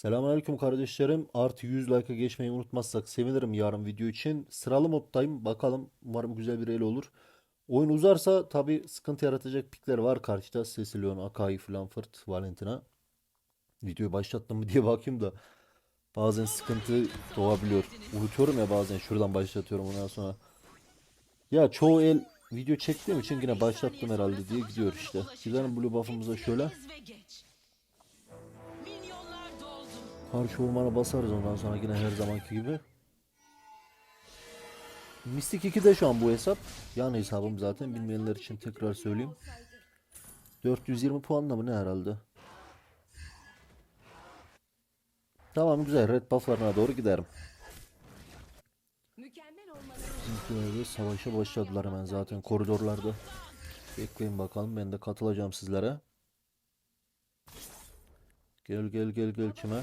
Selamünaleyküm kardeşlerim. Artı 100 like'a geçmeyi unutmazsak sevinirim yarın video için. Sıralı moddayım. Bakalım umarım güzel bir el olur. Oyun uzarsa tabi sıkıntı yaratacak pikler var karşıda. Cecilion, Akai, Flanford, Valentina. Videoyu başlattım mı diye bakayım da bazen sıkıntı doğabiliyor. Unutuyorum ya bazen şuradan başlatıyorum ondan sonra. Ya çoğu el video çektiğim için yine başlattım herhalde diye gidiyor işte. Gidelim blue buff'ımıza şöyle. Karşı ormana basarız ondan sonra yine her zamanki gibi. Mystic 2'de şu an bu hesap. Yan hesabım zaten bilmeyenler için tekrar söyleyeyim. 420 puanla mı ne herhalde? Tamam güzel red bufflarına doğru giderim. Bizimkiler de savaşa başladılar hemen zaten koridorlarda. Bekleyin bakalım ben de katılacağım sizlere. Gel gel gel gel kime?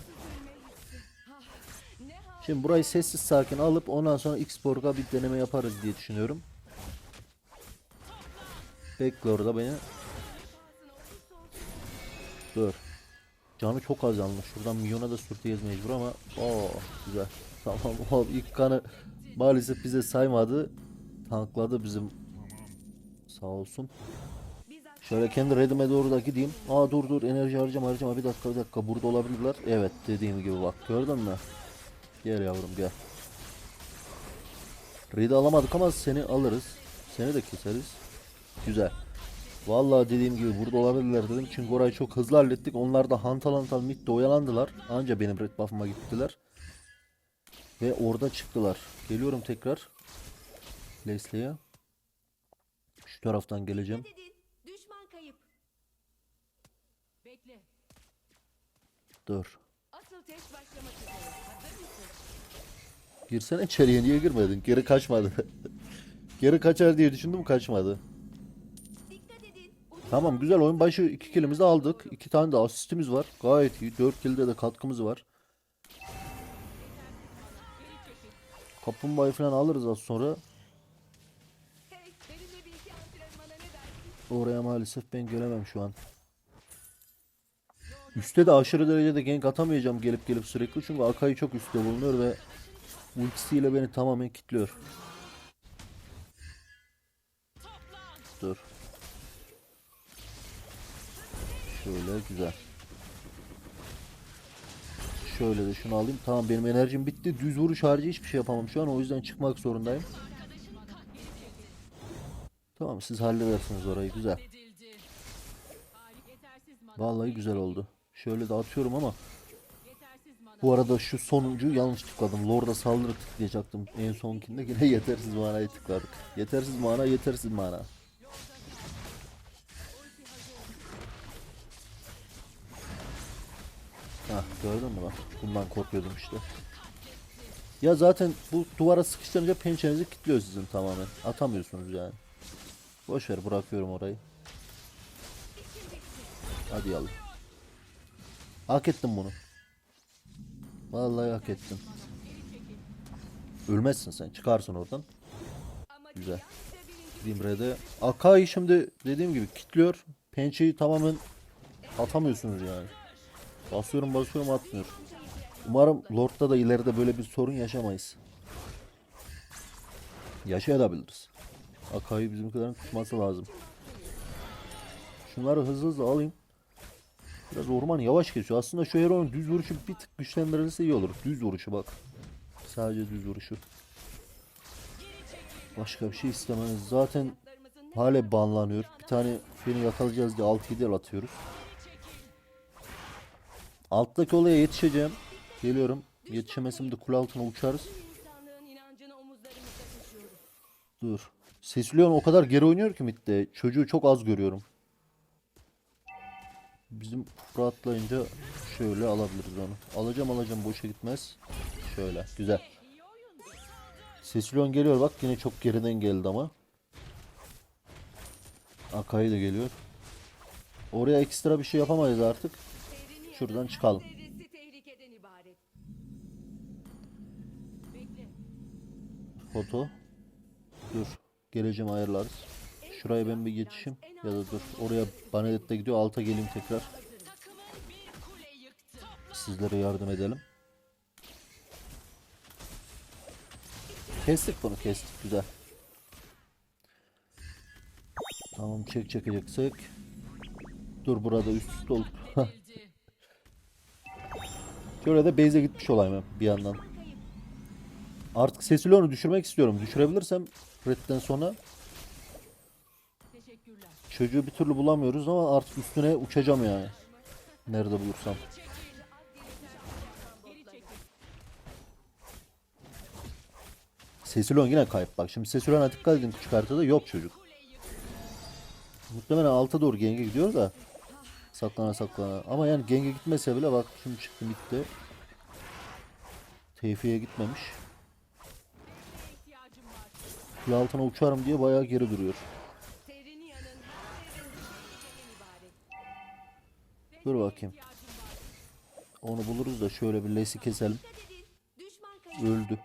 Şimdi burayı sessiz sakin alıp ondan sonra X-Borg'a bir deneme yaparız diye düşünüyorum. Bekle orada beni. Dur. Canı çok az yalnız. Şuradan milyona da sürteyiz mecbur ama o güzel. Tamam o ilk kanı maalesef bize saymadı. Tankladı bizim. Sağ olsun. Şöyle kendi redime doğru da gideyim. Aa dur dur enerji harcama harcama bir dakika bir dakika burada olabilirler. Evet dediğim gibi bak gördün mü? Gel yavrum gel. Red'i alamadık ama seni alırız. Seni de keseriz. Güzel. Vallahi dediğim gibi burada olabilirler dedim. Çünkü orayı çok hızlı hallettik. Onlar da hantal hantal midde oyalandılar. Anca benim red buff'ıma gittiler. Ve orada çıktılar. Geliyorum tekrar. Leslie'ye. Şu taraftan geleceğim. Dur. Girsene içeriye niye girmedin? Geri kaçmadı. Geri kaçar diye düşündüm kaçmadı. Tamam güzel oyun başı iki killimizi aldık. iki tane de asistimiz var. Gayet iyi. Dört killde de katkımız var. Kaplumbağayı falan alırız az sonra. Oraya maalesef ben gelemem şu an. Üste de aşırı derecede gank atamayacağım gelip gelip sürekli. Çünkü Akai çok üstte bulunuyor ve ultisiyle beni tamamen kilitliyor. Dur. Şöyle güzel. Şöyle de şunu alayım. Tamam benim enerjim bitti. Düz vuruş harici hiçbir şey yapamam şu an. O yüzden çıkmak zorundayım. Tamam siz halledersiniz orayı. Güzel. Vallahi güzel oldu. Şöyle de atıyorum ama. Bu arada şu sonuncu yanlış tıkladım. Lord'a saldırı tıklayacaktım. En sonkinde yine yetersiz manayı tıkladık. Yetersiz mana, yetersiz mana. Hah gördün mü bak. Bundan korkuyordum işte. Ya zaten bu duvara sıkıştırınca pençenizi kilitliyor sizin tamamen. Atamıyorsunuz yani. Boş ver bırakıyorum orayı. Hadi yallah. Hak ettim bunu. Vallahi hak ettin. Ölmezsin sen. Çıkarsın oradan. Güzel. yalnızca birinci Gideyim Red'e. Akai şimdi dediğim gibi kilitliyor. Pençeyi tamamen atamıyorsunuz yani. Basıyorum basıyorum atmıyor. Umarım Lord'da da ileride böyle bir sorun yaşamayız. Yaşayabiliriz. Akai'yi bizimkilerin tutması lazım. Şunları hızlı hızlı alayım. Biraz orman yavaş geçiyor. Aslında şu hero'nun düz vuruşu bir tık güçlendirilse iyi olur. Düz vuruşu bak. Sadece düz vuruşu. Başka bir şey istemez. Zaten hala banlanıyor. Bir tane beni yakalayacağız diye 6-7 el atıyoruz. Alttaki olaya yetişeceğim. Geliyorum. Yetişemesem de kule altına uçarız. Dur. Cecilion o kadar geri oynuyor ki midde. Çocuğu çok az görüyorum. Bizim Fırat atlayınca şöyle alabiliriz onu. Alacağım alacağım boşa gitmez. Şöyle güzel. Cecilion geliyor bak yine çok geriden geldi ama. Akai de geliyor. Oraya ekstra bir şey yapamayız artık. Şuradan çıkalım. Foto. Dur. Geleceğim ayarlarız. Şuraya ben bir geçişim. Ya da dur. Oraya Banedet'te gidiyor. Alta geleyim tekrar. Sizlere yardım edelim. Kestik bunu kestik güzel. Tamam çek çekeceksek. Dur burada üst üste olduk. Şöyle de base'e gitmiş olayım bir yandan. Artık Cecilion'u düşürmek istiyorum. Düşürebilirsem Red'den sonra. Çocuğu bir türlü bulamıyoruz ama artık üstüne uçacağım yani. Nerede bulursam. Cecilion yine kayıp bak. Şimdi Cecilion'a dikkat edin küçük haritada yok çocuk. Muhtemelen alta doğru genge gidiyor da saklana saklana. Ama yani genge gitmese bile bak şimdi çıktı bitti. Tevfi'ye gitmemiş. Kule altına uçarım diye bayağı geri duruyor. Dur bakayım. Onu buluruz da şöyle bir lesi keselim. Öldü.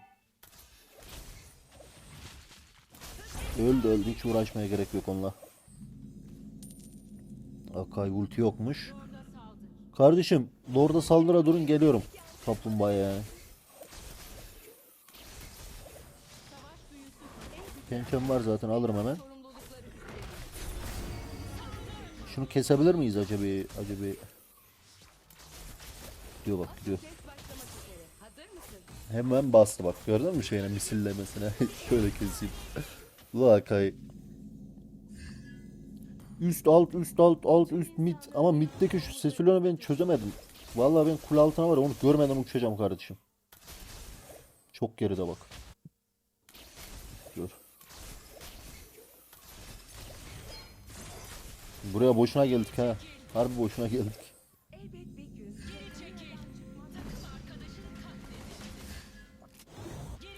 Öldü öldü hiç uğraşmaya gerek yok onunla. Akay ulti yokmuş. Kardeşim Lord'a saldıra durun geliyorum. Kaplumbağa büyüsü. Pençem var zaten alırım hemen. Şunu kesebilir miyiz acaba? Acaba? Gidiyor bak gidiyor. Hemen bastı bak. Gördün mü şeyine misillemesine? Şöyle keseyim. Vakay. Üst alt üst alt alt üst mid ama middeki şu Cecilion'u ben çözemedim. Vallahi ben kule altına var ya onu görmeden uçacağım kardeşim. Çok geride bak. Dur. Buraya boşuna geldik ha. Harbi boşuna geldik.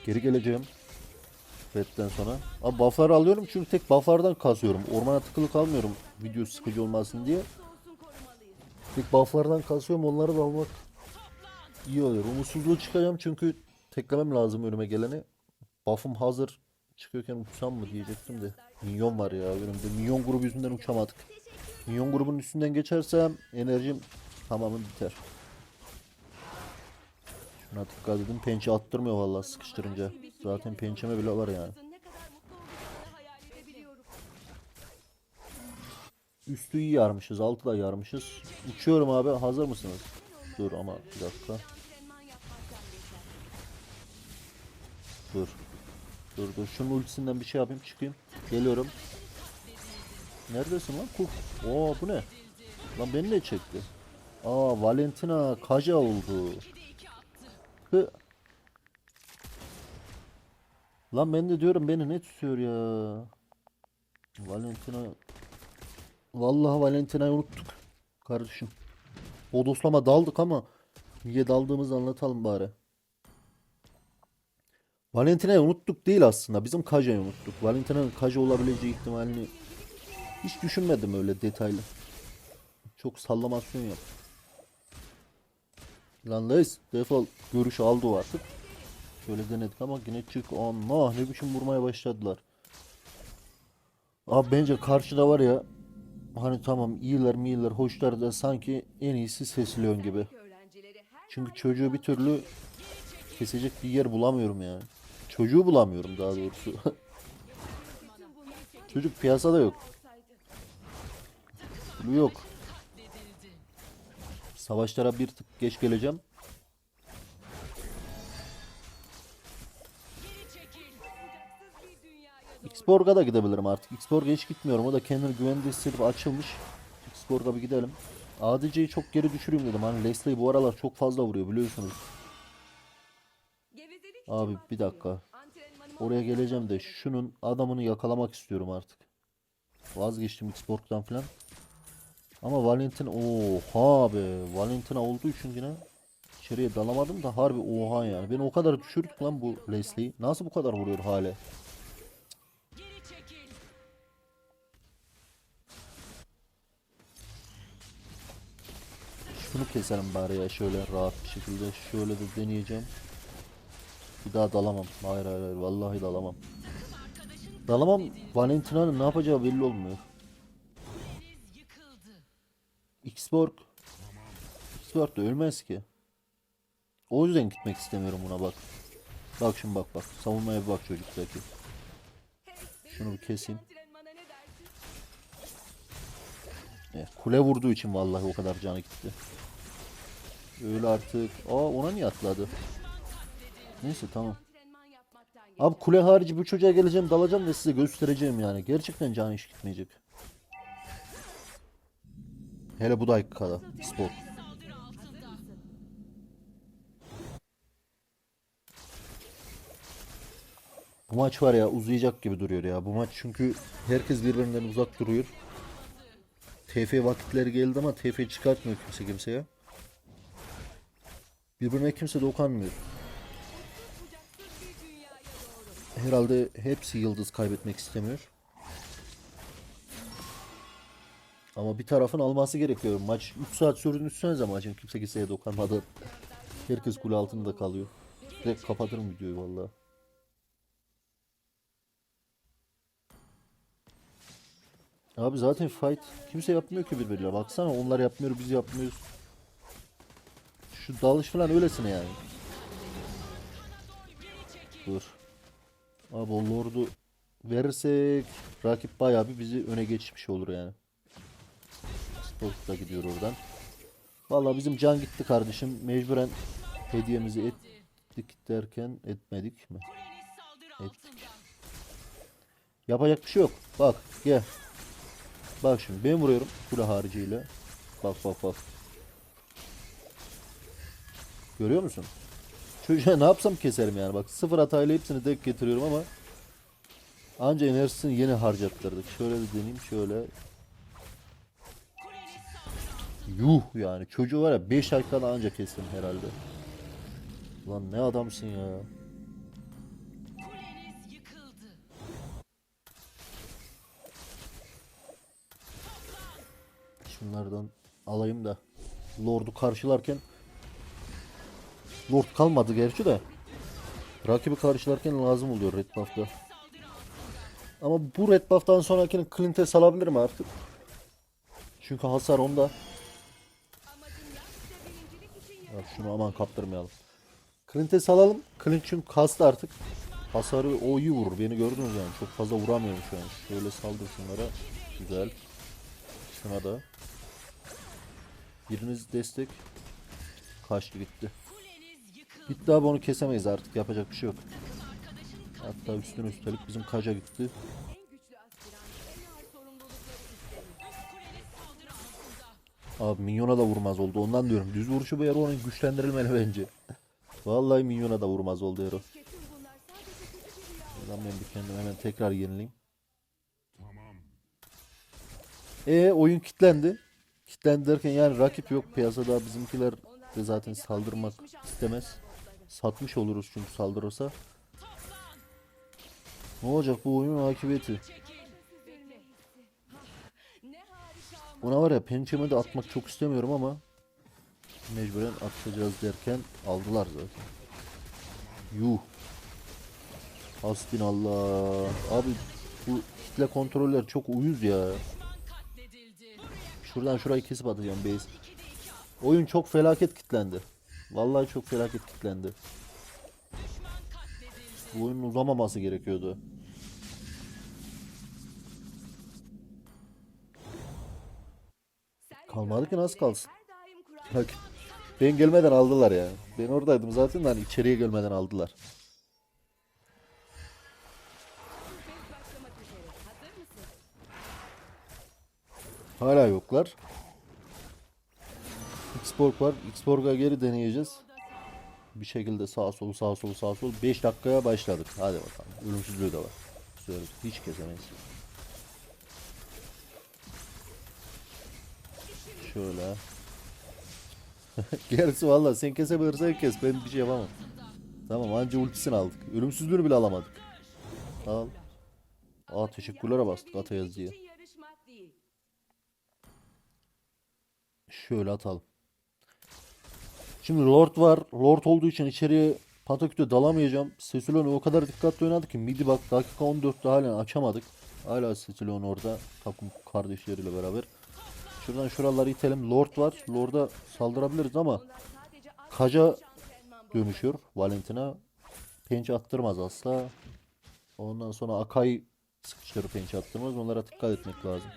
Geri geleceğim. Red'den sonra. Abi buff'ları alıyorum çünkü tek buff'lardan kasıyorum. Ormana tıkılı kalmıyorum. Video sıkıcı olmasın diye. Tek buff'lardan kasıyorum onları da almak iyi oluyor. Umutsuzluğu çıkacağım çünkü teklemem lazım önüme geleni. Buff'ım hazır. Çıkıyorken uçsam mı diyecektim de. Minyon var ya önümde. Minyon grubu yüzünden uçamadık. Minyon grubunun üstünden geçersem enerjim tamamen biter. Şuna dikkat edin. Pençe attırmıyor vallahi sıkıştırınca. Zaten pençeme bile var yani. Üstü iyi yarmışız. Altı da yarmışız. Uçuyorum abi. Hazır mısınız? Dur ama bir dakika. Dur. Dur dur. Şunun ultisinden bir şey yapayım. Çıkayım. Geliyorum. Neredesin lan kurt? Oo bu ne? Lan beni ne çekti? Aa Valentina Kaja oldu. Hı. Lan ben de diyorum beni ne tutuyor ya? Valentina Vallahi Valentina'yı unuttuk. Kardeşim. Bodoslama daldık ama niye daldığımızı anlatalım bari. Valentina'yı unuttuk değil aslında. Bizim Kaja'yı unuttuk. Valentina'nın Kaja olabileceği ihtimalini hiç düşünmedim öyle detaylı. Çok sallamasyon yap. Lan Leys defol. Görüş aldı o artık. Şöyle denedik ama yine çık. Allah ne biçim vurmaya başladılar. Abi bence karşıda var ya hani tamam iyiler mi iyiler hoşlar da sanki en iyisi Cecilion gibi. Çünkü çocuğu bir türlü kesecek bir yer bulamıyorum yani. Çocuğu bulamıyorum daha doğrusu. Çocuk piyasada yok. Blue yok. Savaşlara bir tık geç geleceğim. Xborg'a da gidebilirim artık. Xborg'a hiç gitmiyorum. O da kendini güvende hissedip açılmış. Xborg'a bir gidelim. ADC'yi çok geri düşüreyim dedim. Hani Leslie bu aralar çok fazla vuruyor biliyorsunuz. Abi bir dakika. Oraya geleceğim de şunun adamını yakalamak istiyorum artık. Vazgeçtim Xborg'dan falan. Ama Valentin oha be. Valentina olduğu için yine içeriye dalamadım da harbi oha yani. Beni o kadar düşürdük lan bu Leslie'yi. Nasıl bu kadar vuruyor hale? Şunu keselim bari ya şöyle rahat bir şekilde. Şöyle de deneyeceğim. Bir daha dalamam. Hayır hayır hayır. Vallahi dalamam. Dalamam. Valentina'nın ne yapacağı belli olmuyor. Xborg. Xborg da ölmez ki. O yüzden gitmek istemiyorum buna bak. Bak şimdi bak bak. Savunmaya bir bak çocuktaki. Şunu bir keseyim. Evet, kule vurduğu için vallahi o kadar canı gitti. Öyle artık. Aa ona niye atladı? Neyse tamam. Abi kule harici bu çocuğa geleceğim dalacağım ve size göstereceğim yani. Gerçekten canı hiç gitmeyecek. Hele bu dakikada. Spor. Bu maç var ya uzayacak gibi duruyor ya. Bu maç çünkü herkes birbirinden uzak duruyor. TF vakitleri geldi ama TF çıkartmıyor kimse kimseye. Birbirine kimse doğru. Herhalde hepsi yıldız kaybetmek istemiyor. Ama bir tarafın alması gerekiyor. Maç 3 saat sürdüğünü düşünsenize maçın. Kimse kimseye dokanmadı. Herkes kule altında kalıyor. Direkt kapatırım videoyu vallahi. Abi zaten fight kimse yapmıyor ki birbiriyle. Baksana onlar yapmıyor biz yapmıyoruz. Şu dalış falan öylesine yani. Dur. Abi o lordu verirsek rakip bayağı bir bizi öne geçmiş olur yani. Da gidiyor oradan. Vallahi bizim can gitti kardeşim. Mecburen hediyemizi ettik derken etmedik mi? Ettik. Yapacak bir şey yok. Bak gel. Bak şimdi ben vuruyorum kule hariciyle. Bak bak bak. Görüyor musun? Çocuğa ne yapsam keserim yani. Bak sıfır hatayla hepsini tek getiriyorum ama anca enerjisini yeni harcattırdık. Şöyle bir deneyeyim şöyle. Yuh yani çocuğu var ya 5 dakikada anca kestim herhalde. Lan ne adamsın ya. Şunlardan alayım da Lord'u karşılarken Lord kalmadı gerçi de rakibi karşılarken lazım oluyor red buff'ta. Ama bu red buff'tan sonrakini Clint'e salabilirim artık. Çünkü hasar onda. Ya şunu aman kaptırmayalım. Clint'e salalım. Clint çünkü kastı artık. Hasarı o iyi vurur. Beni gördünüz yani. Çok fazla vuramıyorum şu an. Şöyle saldır şunlara. Güzel. Şuna da. Biriniz destek. Kaçtı gitti. Gitti abi onu kesemeyiz artık. Yapacak bir şey yok. Hatta üstüne üstelik bizim kaca gitti. Abi minyona da vurmaz oldu. Ondan diyorum. Düz vuruşu bu Ero'nun güçlendirilmeli bence. Vallahi minyona da vurmaz oldu Ero. Lan ben bir kendimi hemen tekrar yenileyim. E oyun kilitlendi. Kilitlendi derken yani rakip yok piyasada bizimkiler de zaten saldırmak istemez. Satmış oluruz çünkü saldırırsa. Ne olacak bu oyunun akıbeti? Buna var ya pençeme de atmak çok istemiyorum ama mecburen atacağız derken aldılar zaten. Yuh. Hasbinallah. Abi bu kitle kontroller çok uyuz ya. Şuradan şurayı kesip atacağım base. Oyun çok felaket kitlendi. Vallahi çok felaket kitlendi. Bu oyunun uzamaması gerekiyordu. Kalmadı ki nasıl kalsın? Bak ben gelmeden aldılar ya. Ben oradaydım zaten de hani içeriye gelmeden aldılar. Hala yoklar. Xborg var. Xborg'a geri deneyeceğiz. Bir şekilde sağ solu sağ solu sağ sol. 5 dakikaya başladık. Hadi bakalım. Ölümsüzlüğü de var. Söyle. Hiç kesemeyiz. Şöyle. Gerisi valla sen kesebilirsen kes. Ben bir şey yapamam. Tamam anca ultisini aldık. Ölümsüzlüğünü bile alamadık. Al. Aa teşekkürlere bastık ata değil. Şöyle atalım. Şimdi Lord var. Lord olduğu için içeriye Pataküt'e dalamayacağım. Sesulon'u o kadar dikkatli oynadı ki midi bak dakika 14'te halen açamadık. Hala Sesulon orada takım kardeşleriyle beraber. Şuradan şuraları itelim. Lord var. Lord'a saldırabiliriz ama antrenman dönüşür Valentina. Pençe attırmaz asla. Ondan sonra Akai sıkıştırır pençe attırmaz. Onlara dikkat etmek lazım.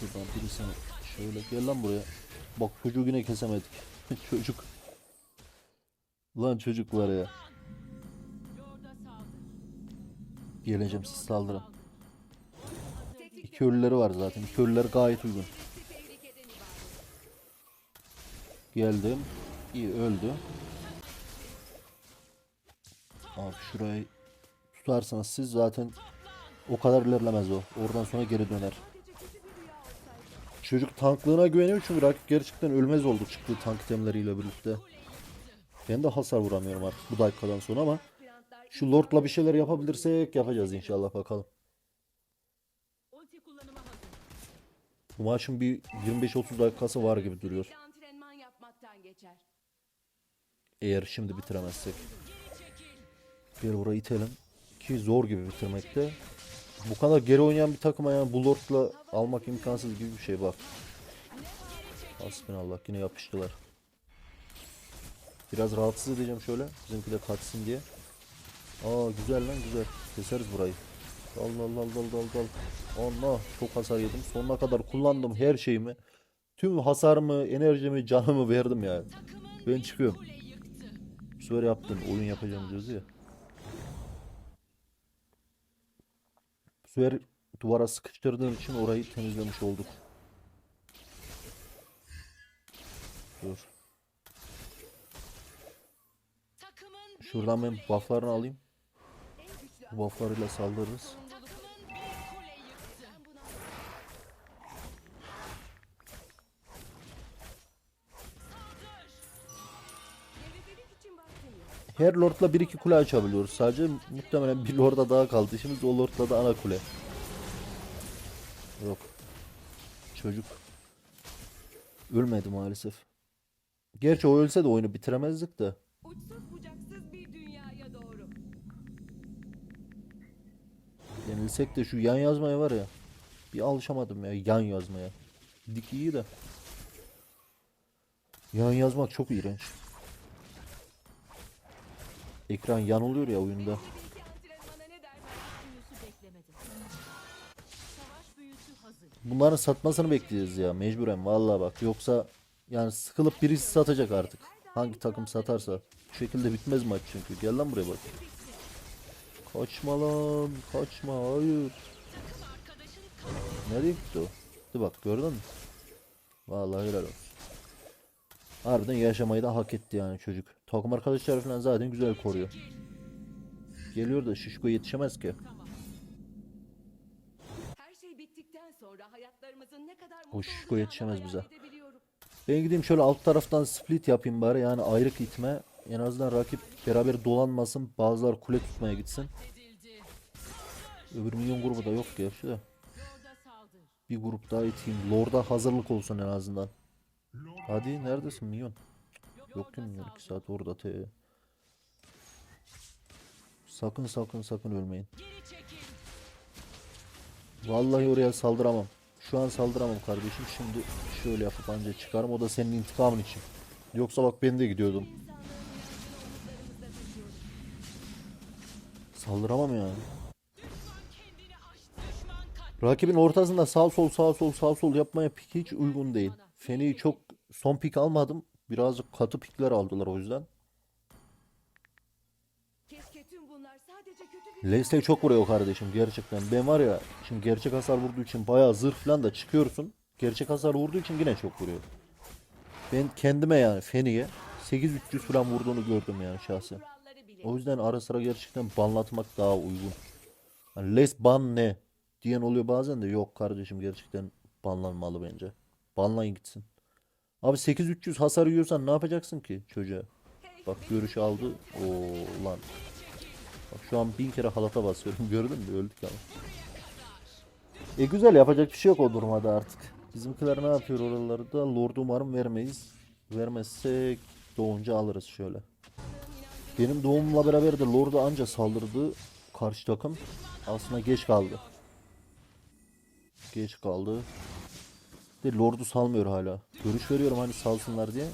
Şuradan birisini şöyle gel lan buraya. Bak çocuğu yine kesemedik. Çocuk. Lan çocuk var ya. Geleceğim siz saldırın. Ölüleri var zaten. İki ölüler gayet uygun. Geldim. İyi öldü. Abi şurayı tutarsanız siz zaten o kadar ilerlemez o. Oradan sonra geri döner. Çocuk tanklığına güveniyor çünkü rakip gerçekten ölmez oldu çıktığı tank itemleriyle birlikte. Ben de hasar vuramıyorum artık bu dakikadan sonra ama şu Lord'la bir şeyler yapabilirsek yapacağız inşallah bakalım. Ulti kullanıma hazır. Bu maçın bir 25-30 dakikası var gibi duruyor. bir. Eğer şimdi bitiremezsek. Gel burayı itelim. Ki zor gibi bitirmekte. Bu kadar geri oynayan bir takıma yani bu Lord'la almak imkansız gibi bir şey bak. Hasbinallah yine yapıştılar. Biraz rahatsız edeceğim şöyle. Bizimki de kaçsın diye. Aa güzel lan güzel. Keseriz burayı. Dal dal dal dal dal dal. Allah çok hasar yedim. Sonuna kadar kullandım her şeyimi. Tüm hasarımı, enerjimi, canımı verdim yani. Ben çıkıyorum. Bu yaptın. Oyun yapacağım diyoruz ya. Bu duvara sıkıştırdığım için orayı temizlemiş olduk. Dur. Şuradan ben bufflarını alayım. Bu bufflarıyla saldırırız. Her lordla bir iki kule açabiliyoruz. Sadece muhtemelen bir lorda daha kaldı. Şimdi o lordla da ana kule. Yok. Çocuk. Ölmedi maalesef. Gerçi o ölse de oyunu bitiremezdik de. Uçsuz bucaksız bir dünyaya doğru. Yenilsek de şu yan yazmaya var ya. Bir alışamadım ya yan yazmaya. Dik iyi de. Yan yazmak çok iğrenç. Ekran yan oluyor ya oyunda. Bir iki antrenmana ne dersin? Büyüsü beklemedim. Savaş büyüsü hazır. Bunların satmasını bekleyeceğiz ya mecburen vallahi bak. Yoksa yani sıkılıp birisi satacak artık. Hangi takım satarsa. Bu şekilde bitmez maç çünkü. Gel lan buraya bak. Kaçma lan. Kaçma. Hayır. Nereye gitti o? Gitti bak gördün mü? Vallahi helal olsun. Harbiden yaşamayı da hak etti yani çocuk. Takım arkadaşları falan zaten güzel koruyor. Geliyor da Şişko yetişemez ki. Her şey bittikten sonra hayatlarımızın ne kadar O şişko yetişemez bize. Ben gideyim şöyle alt taraftan split yapayım bari yani ayrık itme. En azından rakip beraber dolanmasın. Bazılar kule tutmaya gitsin. Öbür milyon grubu da yok gerçi de. Bir grup daha iteyim. Lord'a hazırlık olsun en azından. Hadi neredesin milyon? Yok ki milyon 2 saat orada te. Sakın sakın sakın ölmeyin. Vallahi oraya saldıramam. Şu an saldıramam kardeşim. Şimdi şöyle yapıp anca çıkarım. O da senin intikamın için. Yoksa bak ben de gidiyordum. Saldıramam yani. Rakibin ortasında sağ sol sağ sol sağ sol yapmaya pik hiç uygun değil. Feni'yi çok son pik almadım. Birazcık katı pikler aldılar o yüzden. Leslie çok vuruyor kardeşim gerçekten. Ben var ya şimdi gerçek hasar vurduğu için bayağı zırh falan da çıkıyorsun. Gerçek hasar vurduğu için yine çok vuruyor. Ben kendime yani Feni'ye 8300 falan vurduğunu gördüm yani şahsen. O yüzden ara sıra gerçekten banlatmak daha uygun. Hani les ban ne diyen oluyor bazen de yok kardeşim gerçekten banlanmalı bence. Banlayın gitsin. Abi 8300 hasar yiyorsan ne yapacaksın ki çocuğa? Bak görüş aldı. Oo lan. Bak şu an bin kere halata basıyorum. Gördün mü? Öldük ama. E güzel yapacak bir şey yok o durumda artık. Bizimkiler ne yapıyor oralarda? Lord'u umarım vermeyiz. Vermezsek doğunca alırız şöyle. Benim doğumla beraber de Lord'a anca saldırdı karşı takım. Aslında geç kaldı. Geç kaldı. De Lord'u salmıyor hala. Görüş veriyorum hani salsınlar diye.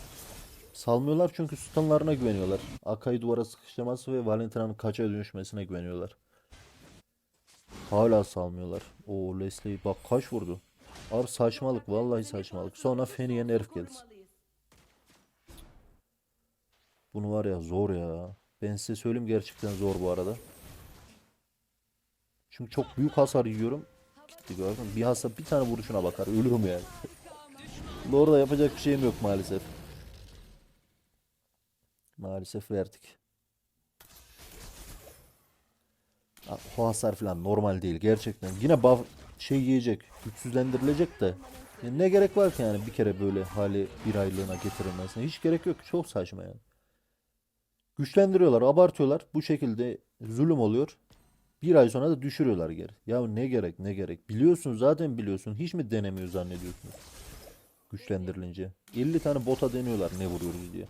Salmıyorlar çünkü stunlarına güveniyorlar. Akai'yi duvara sıkıştırması ve Valentina'nın kaça dönüşmesine güveniyorlar. Hala salmıyorlar. O Leslie bak kaç vurdu. Abi saçmalık vallahi saçmalık. Sonra Fenny'e nerf gelsin. Bunu var ya zor ya. Ben size söyleyeyim gerçekten zor bu arada. Çünkü çok büyük hasar yiyorum. Gitti gördün mü? Bir hasar bir tane vuruşuna bakar. Ölürüm yani. Orada yapacak bir şeyim yok maalesef. Maalesef verdik. O hasar falan normal değil gerçekten. Yine buff şey yiyecek, güçsüzlendirilecek de. Ya ne gerek var ki yani bir kere böyle hali bir aylığına getirilmesine? Hiç gerek yok. Çok saçma yani. Güçlendiriyorlar, abartıyorlar. Bu şekilde zulüm oluyor. Bir ay sonra da düşürüyorlar geri. Ya ne gerek ne gerek. Biliyorsun zaten biliyorsun. Hiç mi denemiyor zannediyorsunuz? Güçlendirilince. 50 tane bota deniyorlar ne vuruyoruz diye.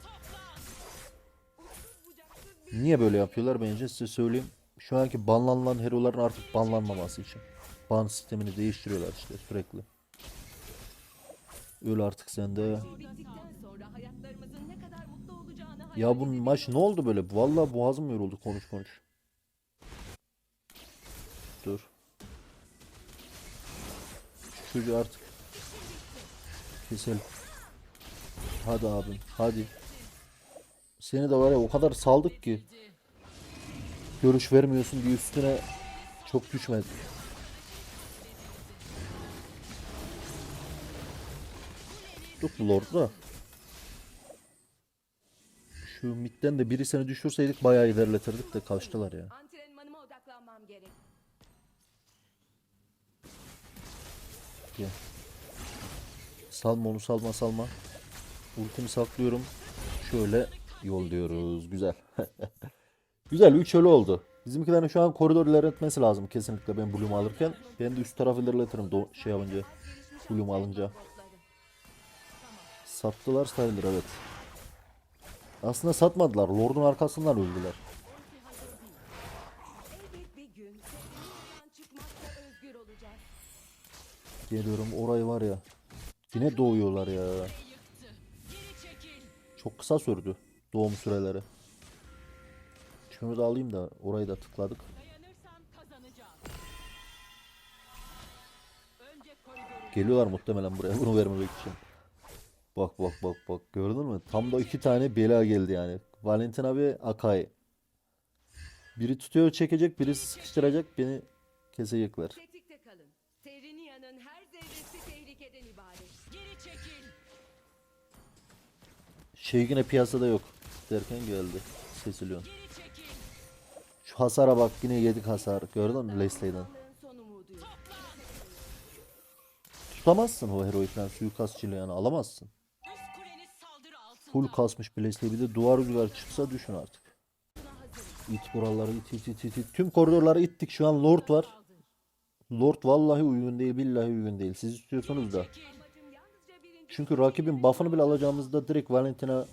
Niye böyle yapıyorlar bence size söyleyeyim. Şu anki banlanılan heroların artık banlanmaması için. Ban sistemini değiştiriyorlar işte sürekli. Öl artık sen de. Ya bu maç ne oldu böyle? Vallahi boğazım yoruldu konuş konuş. Şu çocuğu artık keselim. Hadi abim, hadi. Seni de var ya o kadar saldık ki. Görüş vermiyorsun diye üstüne çok düşmedi. Tuttuk bu da. Şu midden de birisini düşürseydik bayağı ilerletirdik de kaçtılar ya. Gel. Salma onu salma salma. Ultimi saklıyorum. Şöyle yolluyoruz. Güzel. Güzel 3 ölü oldu. Bizimkilerin şu an koridor ilerletmesi lazım kesinlikle ben Bloom'u alırken. Ben de üst tarafı ilerletirim do- şey yapınca. Bloom'u alınca. Sattılar sayılır evet. Aslında satmadılar. Lord'un arkasından öldüler. Geliyorum orayı var ya. Yine doğuyorlar ya. Çok kısa sürdü doğum süreleri. Şunu da alayım da orayı da tıkladık. Geliyorlar muhtemelen buraya bunu vermemek için. Bak bak bak bak gördün mü? Tam da iki tane bela geldi yani. Valentina ve Akai. Biri tutuyor çekecek, biri sıkıştıracak, beni kesecekler. Şey yine piyasada yok derken geldi. Çekil. Şu hasara bak yine yedik hasar. Gördün mü umuduyum. Tutamazsın o falan suikastçıyla yani alamazsın. Full kasmış Leslie bir de duvar rüzgar çıksa düşün artık. İt buraları it it it it. Tüm koridorları ittik şu an Lord var. Lord vallahi uygun değil billahi uygun değil. Siz istiyorsunuz da. Çünkü rakibin buff'ını bile alacağımızda direkt Valentina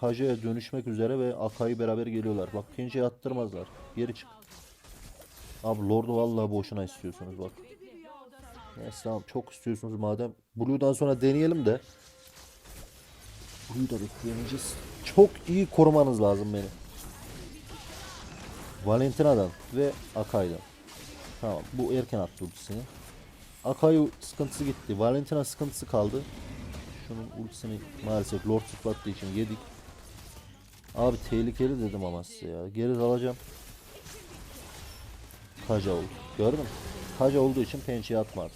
Kaja'ya dönüşmek üzere ve Akai'yi beraber geliyorlar. Bak Kenji'yi attırmazlar. Geri çık. Abi Lord'u vallahi boşuna istiyorsunuz bak. Neyse tamam çok istiyorsunuz madem. Blue'dan sonra deneyelim de. Blue'yu da bekleyemeyeceğiz. Çok iyi korumanız lazım beni. Valentina'dan ve Akai'den. Tamam bu erken attı ultisini. Akai sıkıntısı gitti. Valentina sıkıntısı kaldı. Şunun ultisini maalesef Lord zıplattığı için yedik. Abi tehlikeli dedim ama size ya. Geri alacağım. Kaja oldu. Gördün mü? Kaja olduğu için pençeye atmadı.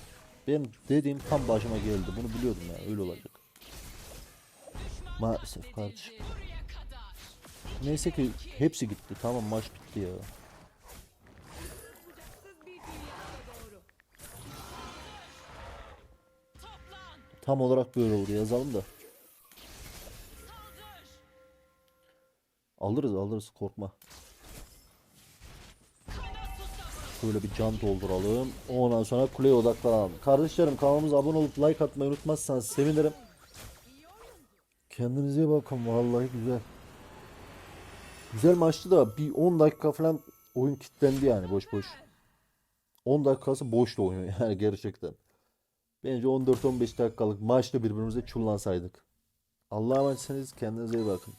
Benim dediğim tam başıma geldi. Bunu biliyordum ya. Öyle olacak. Maalesef kardeşim. Neyse ki hepsi gitti. Tamam maç bitti ya. Tam olarak böyle oldu. Yazalım da. Alırız alırız korkma. Şöyle bir can dolduralım. Ondan sonra kuleye odaklanalım. Kardeşlerim kanalımıza abone olup like atmayı unutmazsanız sevinirim. Kendinize bakın. Vallahi güzel. Güzel maçtı da bir 10 dakika falan oyun kilitlendi yani boş boş. 10 dakikası boştu oyun yani gerçekten. Bence 14-15 dakikalık maçta birbirimize çullansaydık. Allah'a emanetsiniz. Kendinize iyi bakın.